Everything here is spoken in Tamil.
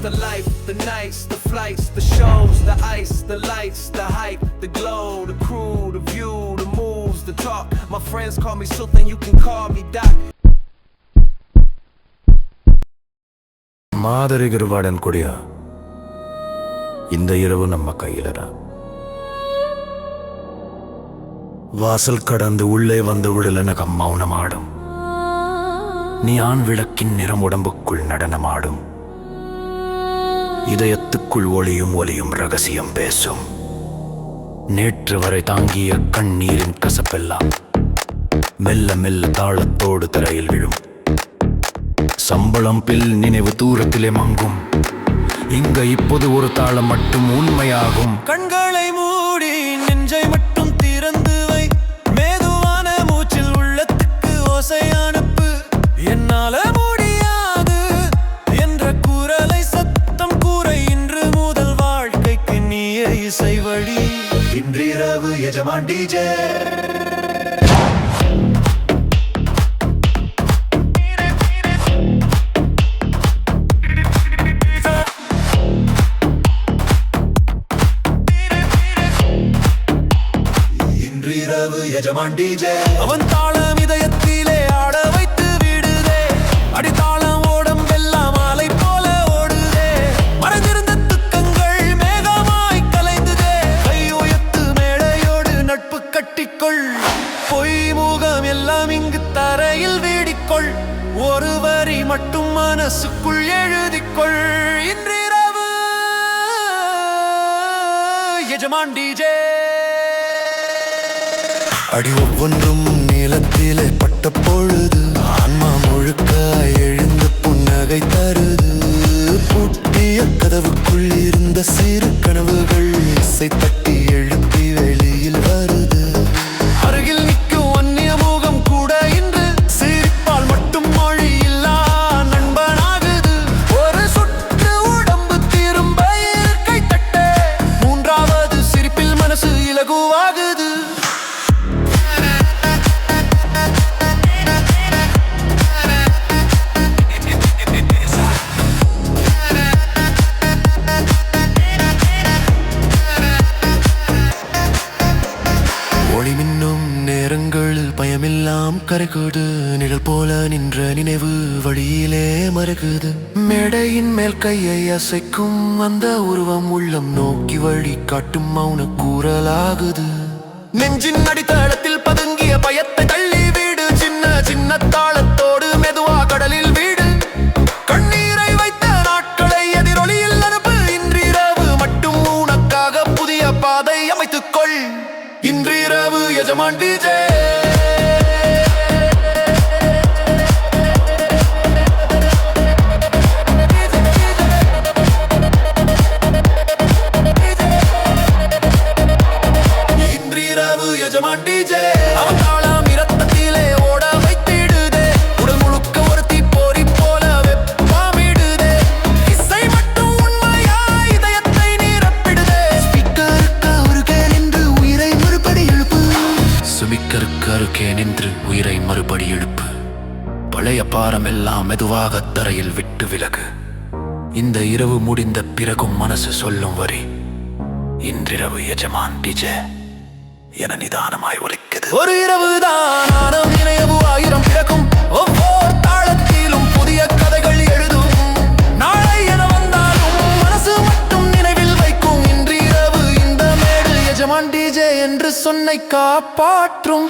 the life, the nights, the flights, the shows, the ice, the lights, the hype, the glow, the crew, the view, the moves, the talk. My friends call me something, you can call me Doc. மாதிரி கருவாடன் கொடியா இந்த இரவு நம்ம கையிலடா வாசல் கடந்து உள்ளே வந்து விடலனக மௌனமாடும் நீ ஆண் விளக்கின் நிறம் உடம்புக்குள் நடனமாடும் இதயத்துக்குள் ஒளியும் ஒலியும் ரகசியம் பேசும். நேற்று வரை தாங்கிய கண்ணீரின் கசப்பெல்லாம் மெல்ல மெல்ல தாளத்தோடு தரையில் விழும். சம்பளம் பில் நினைவு தூரத்திலே மங்கும். இங்க இப்போது ஒரு தாளம் மட்டும் உண்மையாகும். கண்களை எஜமான் டிஜே இன்றிரவு எஜமான் டிஜே அவன் தாளம் இதயத்திலே ஆட வைத்து விடுதே. அடித்தாளம் பொய் முகம் எல்லாம் இங்கு தரையில் வேடிக்கொள். ஒரு வரி மட்டும் மனசுக்குள் எழுதிக்கொள். இன்றிரவு எஜமான் டிஜே அடி ஒவ்வொன்றும் நீளத்திலே பட்ட கரைக்குது நிழல் போல நின்ற நினைவு வழியிலே மறக்குது மேடையின் மேல் கையை அசைக்கும் அந்த உருவம் உள்ளம் நோக்கி வழி காட்டும் மௌன கூறலாகுது. நெஞ்சின் அடித்தளத்தில் பதுங்கிய பயத்தை தள்ளி வீடு. சின்ன சின்ன தாளத்தோடு மெதுவா கடலில் வீடு. கண்ணீரை வைத்த நாட்களை எதிரொலியில் அனுப்பு. இன்றிரவு மட்டும் உனக்காக புதிய பாதை அமைத்துக் கொள் இன்றிரவு எஜமான் டிஜே பழைய பாரமெல்லாம் மெதுவாக தரையில் விட்டு விலகு. இந்த இரவு முடிந்த பிறகும் மனசு சொல்லும் வரி இன்றிரவு எஜமான் டிஜே என நிதானமாய் ஒலிக்குது. ஒரு இரவுதான் ஆனம் நினைவு ஆயிரம் பிறக்கும். ஒவ்வொரு தாளத்திலும் புதிய கதைகள் எழுதும். நாளை என வந்தாலும் மனசு மட்டும் நினைவில் வைக்கும். இன்றிரவு இந்த மேடு எஜமான் டிஜே என்று சொன்னை காப்பாற்றும்.